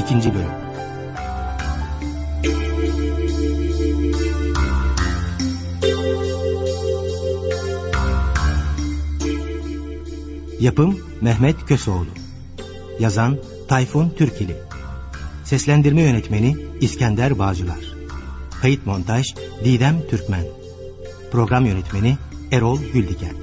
2. Bölüm. Yapım Mehmet Köseoğlu. Yazan Tayfun Türkili. Seslendirme Yönetmeni İskender Bağcılar. Kayıt Montaj Didem Türkmen. Program Yönetmeni Erol Güldiken.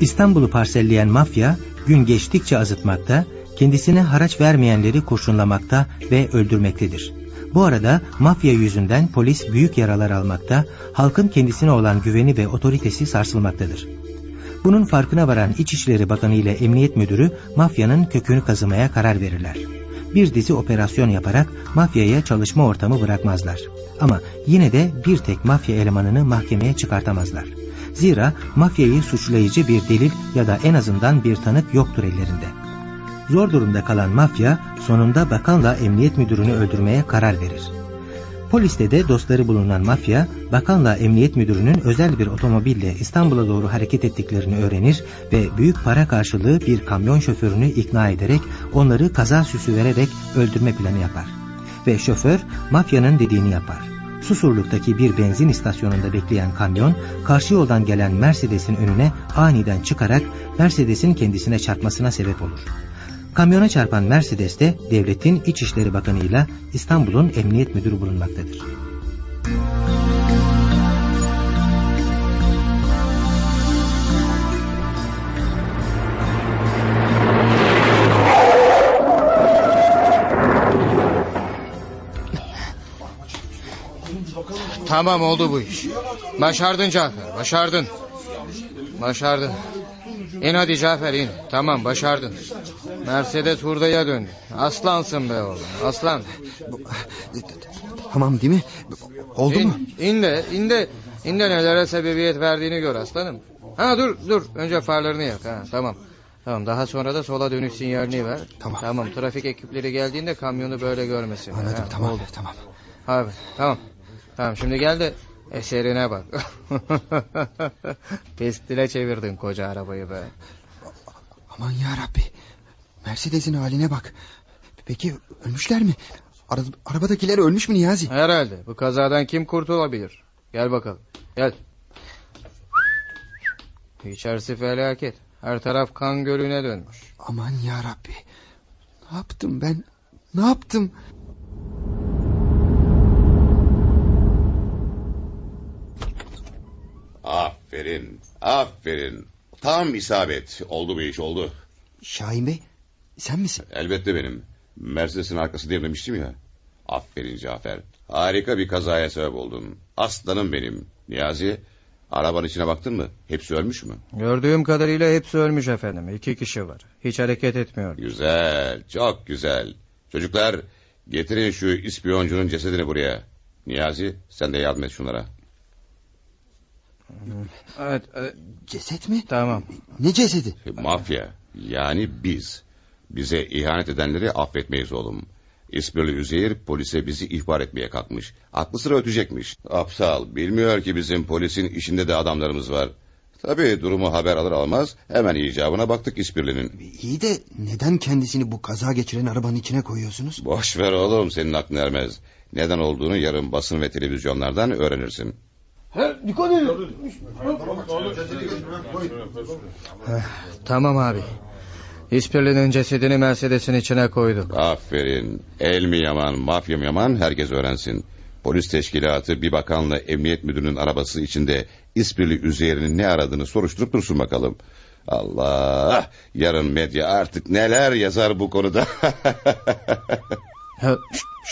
İstanbul'u parselleyen mafya gün geçtikçe azıtmakta, kendisine haraç vermeyenleri kurşunlamakta ve öldürmektedir. Bu arada mafya yüzünden polis büyük yaralar almakta, halkın kendisine olan güveni ve otoritesi sarsılmaktadır. Bunun farkına varan İçişleri Bakanı ile Emniyet Müdürü mafyanın kökünü kazımaya karar verirler. Bir dizi operasyon yaparak mafyaya çalışma ortamı bırakmazlar. Ama yine de bir tek mafya elemanını mahkemeye çıkartamazlar. Zira mafyayı suçlayıcı bir delil ya da en azından bir tanık yoktur ellerinde. Zor durumda kalan mafya sonunda bakanla emniyet müdürünü öldürmeye karar verir. Poliste de dostları bulunan mafya, bakanla emniyet müdürünün özel bir otomobille İstanbul'a doğru hareket ettiklerini öğrenir ve büyük para karşılığı bir kamyon şoförünü ikna ederek onları kaza süsü vererek öldürme planı yapar. Ve şoför mafyanın dediğini yapar. Susurluk'taki bir benzin istasyonunda bekleyen kamyon karşı yoldan gelen Mercedes'in önüne aniden çıkarak Mercedes'in kendisine çarpmasına sebep olur. Kamyona çarpan Mercedes'te devletin İçişleri Bakanı ile İstanbul'un Emniyet Müdürü bulunmaktadır. Tamam oldu bu iş. Başardın Cafer başardın. Başardın. İn hadi Cafer in. Tamam başardın. Mercedes hurdaya döndü. Aslansın be oğlum aslan. Tamam değil mi? Oldu mu? İn, in de in de in de nelere sebebiyet verdiğini gör aslanım. Ha dur dur önce farlarını yak ha tamam. Tamam daha sonra da sola dönüş sinyalini ver. Tamam. Tamam trafik ekipleri geldiğinde kamyonu böyle görmesin. Anladım Ha, tamam oldu. tamam. Abi tamam. Tamam şimdi gel de eserine bak. Pestile çevirdin koca arabayı be. Aman ya Rabbi. Mercedes'in haline bak. Peki ölmüşler mi? Ara, arabadakiler ölmüş mü Niyazi? Herhalde bu kazadan kim kurtulabilir? Gel bakalım gel. İçerisi felaket. Her taraf kan gölüne dönmüş. Aman ya Rabbi. Ne yaptım ben? Ne yaptım? Aferin, aferin. Tam isabet. Oldu bu iş, oldu. Şahin Bey sen misin? Elbette benim. Mercedes'in arkası devlemiştim ya. Aferin Cafer. Harika bir kazaya sebep oldun. Aslanım benim. Niyazi, arabanın içine baktın mı? Hepsi ölmüş mü? Gördüğüm kadarıyla hepsi ölmüş efendim. İki kişi var. Hiç hareket etmiyor. Güzel, çok güzel. Çocuklar, getirin şu ispiyoncunun cesedini buraya. Niyazi, sen de yardım et şunlara. Evet, evet Ceset mi? tamam. Ne cesedi? Mafya, yani biz. Bize ihanet edenleri affetmeyiz oğlum. İsmirli Üzeyir polise bizi ihbar etmeye kalkmış. Aklı sıra ötecekmiş. Aptal, bilmiyor ki bizim polisin işinde de adamlarımız var. Tabii durumu haber alır almaz hemen icabına baktık İspirli'nin. İyi de neden kendisini bu kaza geçiren arabanın içine koyuyorsunuz? Boş ver oğlum senin aklın ermez. Neden olduğunu yarın basın ve televizyonlardan öğrenirsin. Tamam abi. İspirli'nin cesedini Mercedes'in içine koyduk. Aferin. El mi yaman, mafya mı yaman herkes öğrensin. Polis teşkilatı bir bakanla emniyet müdürünün arabası içinde İspirli Üzeyir'in ne aradığını soruşturup dursun bakalım. Allah! Yarın medya artık neler yazar bu konuda. Ya,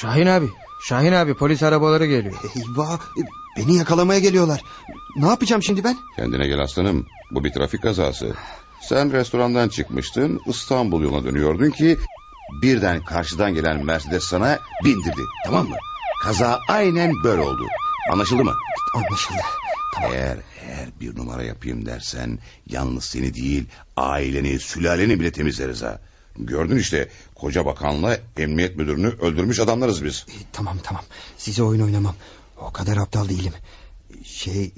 Şahin abi. Şahin abi polis arabaları geliyor. Eyvah beni yakalamaya geliyorlar. Ne yapacağım şimdi ben? Kendine gel aslanım. Bu bir trafik kazası. Sen restorandan çıkmıştın, İstanbul yoluna dönüyordun ki... ...birden karşıdan gelen Mercedes sana bindirdi. Tamam mı? Kaza aynen böyle oldu. Anlaşıldı mı? Anlaşıldı. Eğer eğer bir numara yapayım dersen yalnız seni değil aileni sülaleni bile temizleriz ha. Gördün işte koca bakanla emniyet müdürünü öldürmüş adamlarız biz. E, tamam tamam size oyun oynamam. O kadar aptal değilim. Şey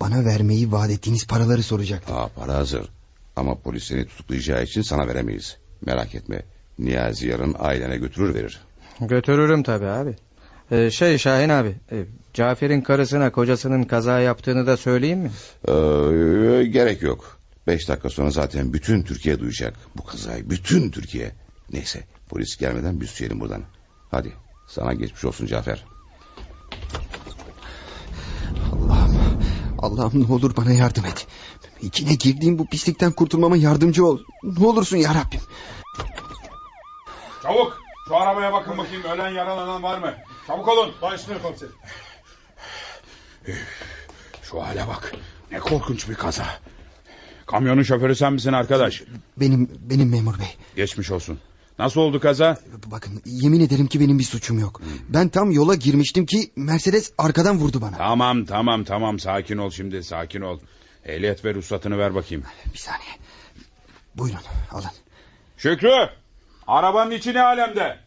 bana vermeyi vaat ettiğiniz paraları soracaktım. Aa para hazır. Ama polis seni tutuklayacağı için sana veremeyiz. Merak etme. Niyazi yarın ailene götürür verir. Götürürüm tabi abi. Ee, şey Şahin abi. e, Cafer'in karısına kocasının kaza yaptığını da söyleyeyim mi? Ee, gerek yok. Beş dakika sonra zaten bütün Türkiye duyacak bu kazayı. Bütün Türkiye. Neyse polis gelmeden biz sürelim buradan. Hadi sana geçmiş olsun Cafer. Allah'ım ne olur bana yardım et. İçine girdiğim bu pislikten kurtulmama yardımcı ol. Ne olursun ya Rabbim. Çabuk şu arabaya bakın bakayım ölen yaralanan var mı? Çabuk olun. Başlıyor komiserim. Şu hale bak. Ne korkunç bir kaza. Kamyonun şoförü sen misin arkadaş? Benim benim memur bey. Geçmiş olsun. Nasıl oldu kaza? Bakın yemin ederim ki benim bir suçum yok. Ben tam yola girmiştim ki Mercedes arkadan vurdu bana. Tamam tamam tamam sakin ol şimdi sakin ol. Ehliyet ve ruhsatını ver bakayım. Bir saniye. Buyurun alın. Şükrü! Arabanın içi ne alemde?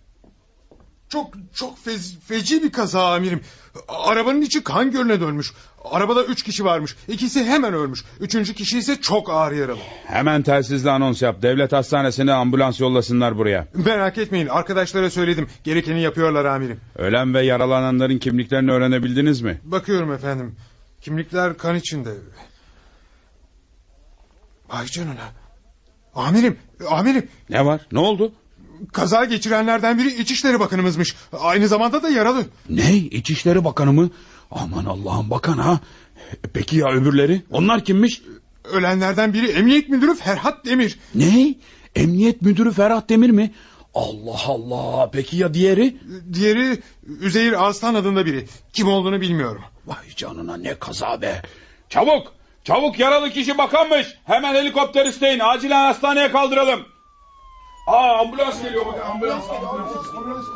Çok çok fez, feci bir kaza amirim. Arabanın içi kan gölüne dönmüş. Arabada üç kişi varmış. İkisi hemen ölmüş. Üçüncü kişi ise çok ağır yaralı. Hemen telsizle anons yap. Devlet hastanesine ambulans yollasınlar buraya. Merak etmeyin arkadaşlara söyledim. Gerekeni yapıyorlar amirim. Ölen ve yaralananların kimliklerini öğrenebildiniz mi? Bakıyorum efendim. Kimlikler kan içinde. Vay canına. Amirim, amirim. Ne var? Ne oldu? Kaza geçirenlerden biri İçişleri Bakanımızmış. Aynı zamanda da yaralı. Ne? İçişleri Bakanı mı? Aman Allah'ım bakan ha. Peki ya öbürleri? Onlar kimmiş? Ölenlerden biri Emniyet Müdürü Ferhat Demir. Ne? Emniyet Müdürü Ferhat Demir mi? Allah Allah. Peki ya diğeri? Diğeri Üzeyir Aslan adında biri. Kim olduğunu bilmiyorum. Vay canına ne kaza be. Çabuk! Çabuk yaralı kişi bakanmış. Hemen helikopter isteyin. Acilen hastaneye kaldıralım. Aa ambulans geliyor bakın ambulans. ambulans.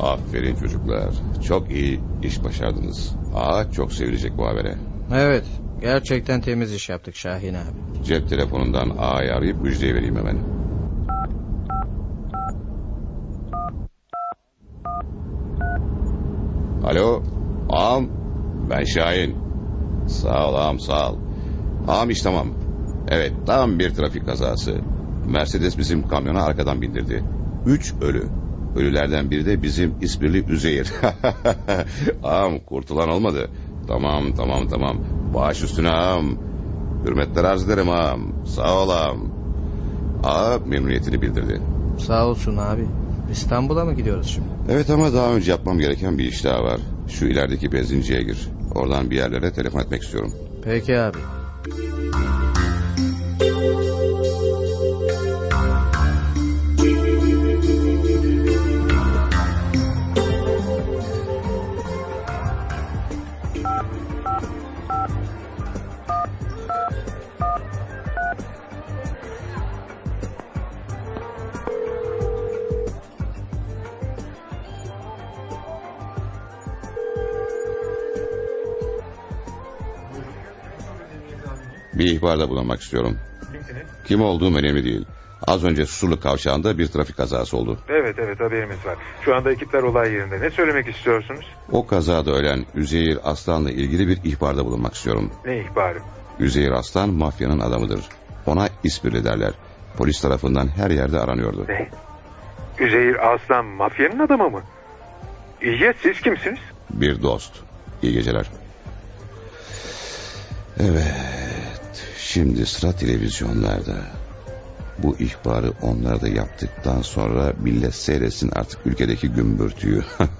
Aferin çocuklar. Çok iyi iş başardınız. Aa çok sevilecek bu habere. Evet. Gerçekten temiz iş yaptık Şahin abi. Cep telefonundan A'yı arayıp müjdeyi vereyim hemen. Alo, ağam. Ben Şahin. Sağ ol ağam, sağ ol. Ağam iş tamam. Evet, tam bir trafik kazası. Mercedes bizim kamyona arkadan bindirdi. Üç ölü. Ölülerden biri de bizim İspirli Üzeyir. ağam kurtulan olmadı. Tamam, tamam, tamam. Baş üstüne ağam. Hürmetler arz ederim ağam. Sağ ol ağam. Ağa memnuniyetini bildirdi. Sağ olsun abi. İstanbul'a mı gidiyoruz şimdi? Evet ama daha önce yapmam gereken bir iş daha var. Şu ilerideki benzinciye gir. Oradan bir yerlere telefon etmek istiyorum. Peki abi. Bir ihbarda bulunmak istiyorum. Kim olduğum önemli değil. Az önce Susurluk kavşağında bir trafik kazası oldu. Evet evet haberimiz var. Şu anda ekipler olay yerinde. Ne söylemek istiyorsunuz? O kazada ölen Üzeyir Aslan'la ilgili bir ihbarda bulunmak istiyorum. Ne ihbarı? Üzeyir Aslan mafyanın adamıdır. Ona ispirli derler. Polis tarafından her yerde aranıyordu. Ne? Üzeyir Aslan mafyanın adamı mı? İyi ya siz kimsiniz? Bir dost. İyi geceler. Evet. Şimdi sıra televizyonlarda. Bu ihbarı onlar da yaptıktan sonra millet seyretsin artık ülkedeki gümbürtüyü.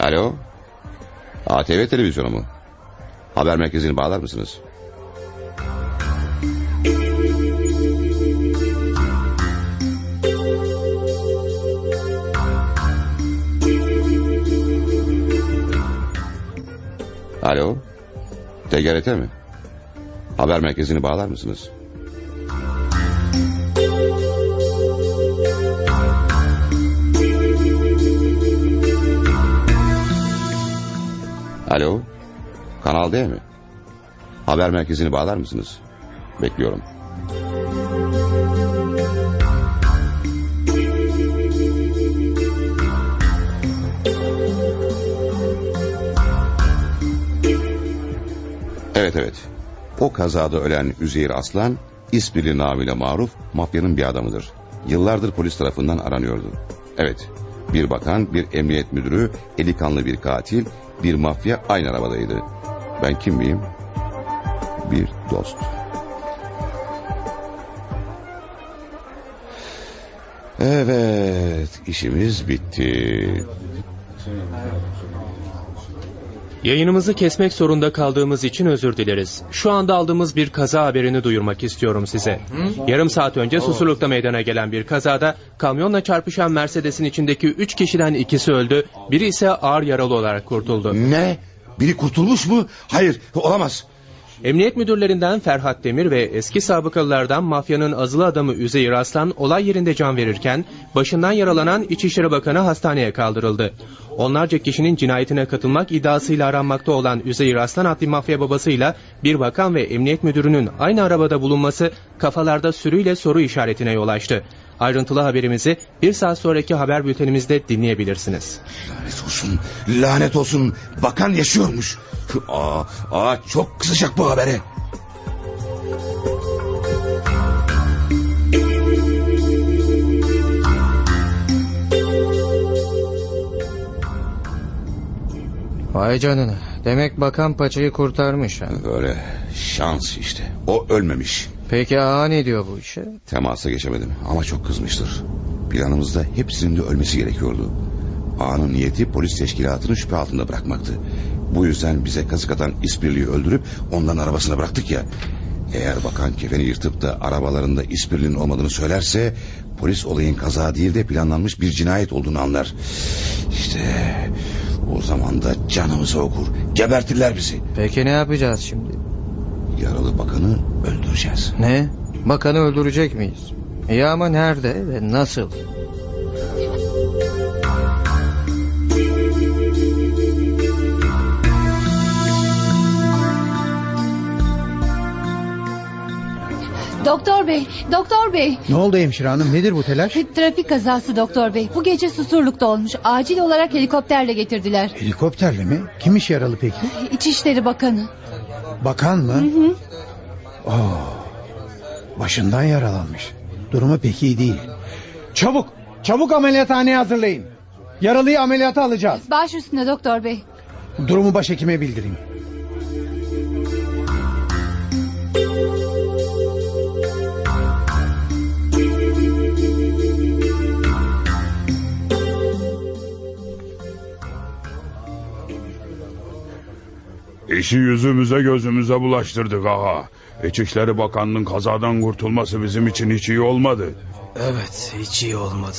Alo. ATV televizyonu mu? Haber merkezini bağlar mısınız? Alo. TGRT mi? Haber merkezini bağlar mısınız? Alo, Kanal D mi? Haber merkezini bağlar mısınız? Bekliyorum. Evet evet. O kazada ölen Üzeyir Aslan, İspirli namıyla maruf mafyanın bir adamıdır. Yıllardır polis tarafından aranıyordu. Evet, bir bakan, bir emniyet müdürü, eli kanlı bir katil, bir mafya aynı arabadaydı. Ben kim miyim? Bir dost. Evet, işimiz bitti. Yayınımızı kesmek zorunda kaldığımız için özür dileriz. Şu anda aldığımız bir kaza haberini duyurmak istiyorum size. Yarım saat önce Susurluk'ta meydana gelen bir kazada kamyonla çarpışan Mercedes'in içindeki 3 kişiden ikisi öldü, biri ise ağır yaralı olarak kurtuldu. Ne? Biri kurtulmuş mu? Hayır, olamaz. Emniyet müdürlerinden Ferhat Demir ve eski sabıkalılardan mafyanın azılı adamı Üzeyir Aslan olay yerinde can verirken başından yaralanan İçişleri Bakanı hastaneye kaldırıldı. Onlarca kişinin cinayetine katılmak iddiasıyla aranmakta olan Üzeyir Aslan adlı mafya babasıyla bir bakan ve emniyet müdürünün aynı arabada bulunması kafalarda sürüyle soru işaretine yol açtı. Ayrıntılı haberimizi bir saat sonraki haber bültenimizde dinleyebilirsiniz. Lanet olsun, lanet olsun. Bakan yaşıyormuş. Aa, aa çok kızacak bu habere. Vay canına. Demek bakan paçayı kurtarmış ha. Böyle şans işte. O ölmemiş. Peki ağa ne diyor bu işe? Temasa geçemedim ama çok kızmıştır. Planımızda hepsinin de ölmesi gerekiyordu. Ağanın niyeti polis teşkilatını şüphe altında bırakmaktı. Bu yüzden bize kazık atan İspirli'yi öldürüp onların arabasına bıraktık ya. Eğer bakan kefeni yırtıp da arabalarında İspirli'nin olmadığını söylerse... ...polis olayın kaza değil de planlanmış bir cinayet olduğunu anlar. İşte o zaman da canımızı okur. Gebertirler bizi. Peki ne yapacağız şimdi? Yaralı bakanı öldüreceğiz. Ne? Bakanı öldürecek miyiz? İyi ama nerede ve nasıl? Doktor bey, doktor bey. Ne oldu hemşire hanım nedir bu telaş? Trafik kazası doktor bey. Bu gece Susurluk'ta olmuş. Acil olarak helikopterle getirdiler. Helikopterle mi? Kim iş yaralı peki? İçişleri Bakanı. Bakan mı? Hı hı. Oh, başından yaralanmış. Durumu pek iyi değil. Çabuk, çabuk ameliyathaneye hazırlayın. Yaralıyı ameliyata alacağız. Baş üstüne doktor bey. Durumu başhekime bildireyim. İşi yüzümüze gözümüze bulaştırdık ağa. İçişleri Bakanlığı'nın kazadan kurtulması bizim için hiç iyi olmadı. Evet hiç iyi olmadı.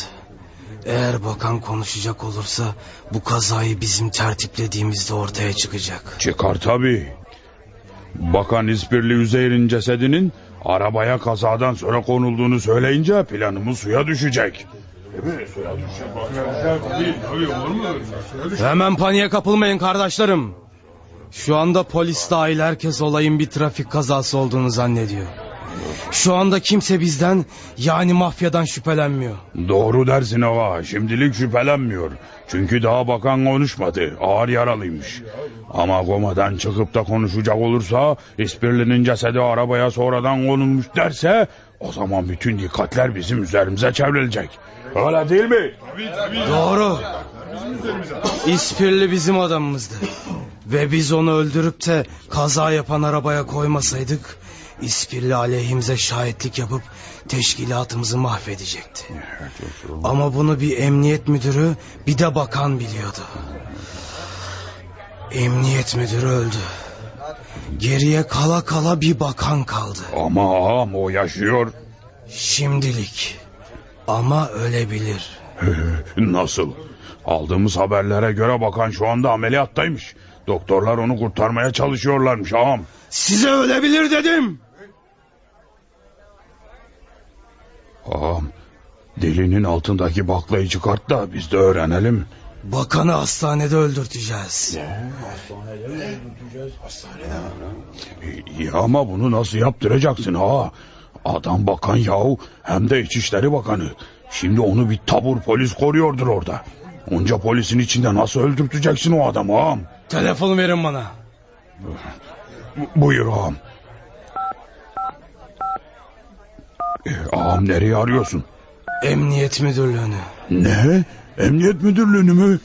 Eğer bakan konuşacak olursa bu kazayı bizim tertiplediğimizde ortaya çıkacak. Çıkar tabii. Bakan İspirli Üzeyir'in cesedinin arabaya kazadan sonra konulduğunu söyleyince planımız suya düşecek. Hemen paniğe kapılmayın kardeşlerim. Şu anda polis dahil herkes olayın bir trafik kazası olduğunu zannediyor. Şu anda kimse bizden yani mafyadan şüphelenmiyor. Doğru dersin ağa. Şimdilik şüphelenmiyor. Çünkü daha bakan konuşmadı. Ağır yaralıymış. Ama komadan çıkıp da konuşacak olursa... ...İspirli'nin cesedi arabaya sonradan konulmuş derse... ...o zaman bütün dikkatler bizim üzerimize çevrilecek. Öyle değil mi? Doğru. İspirli bizim adamımızdı. Ve biz onu öldürüp de kaza yapan arabaya koymasaydık... İspirli aleyhimize şahitlik yapıp teşkilatımızı mahvedecekti. Ama bunu bir emniyet müdürü bir de bakan biliyordu. Emniyet müdürü öldü. Geriye kala kala bir bakan kaldı. Ama ağam o yaşıyor. Şimdilik. Ama ölebilir. Nasıl? Aldığımız haberlere göre bakan şu anda ameliyattaymış. Doktorlar onu kurtarmaya çalışıyorlarmış ağam. Size ölebilir dedim. Ağam dilinin altındaki baklayı çıkart da biz de öğrenelim. Bakanı hastanede öldürteceğiz. İyi ama bunu nasıl yaptıracaksın ha? Adam bakan yahu hem de İçişleri Bakanı. Şimdi onu bir tabur polis koruyordur orada. Onca polisin içinde nasıl öldürteceksin o adamı ağam? Telefon verin bana. Bu- Buyur ağam. E, ağam nereye arıyorsun? Emniyet müdürlüğünü. Ne? Emniyet müdürlüğünü mü?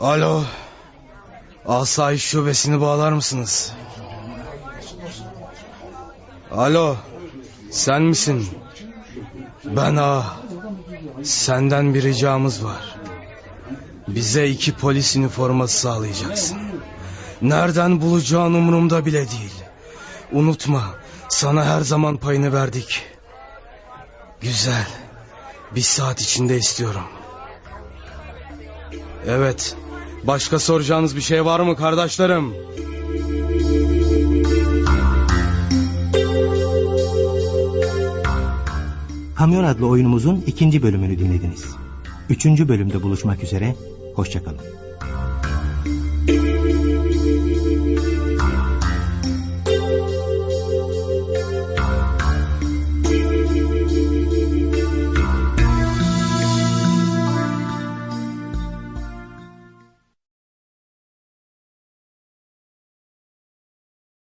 Alo. Asayiş şubesini bağlar mısınız? Alo. Sen misin? Ben A. Senden bir ricamız var. Bize iki polis üniforması sağlayacaksın. Nereden bulacağın umurumda bile değil. Unutma, sana her zaman payını verdik. Güzel. Bir saat içinde istiyorum. Evet. Başka soracağınız bir şey var mı kardeşlerim? Kamyon adlı oyunumuzun ikinci bölümünü dinlediniz. Üçüncü bölümde buluşmak üzere, hoşçakalın.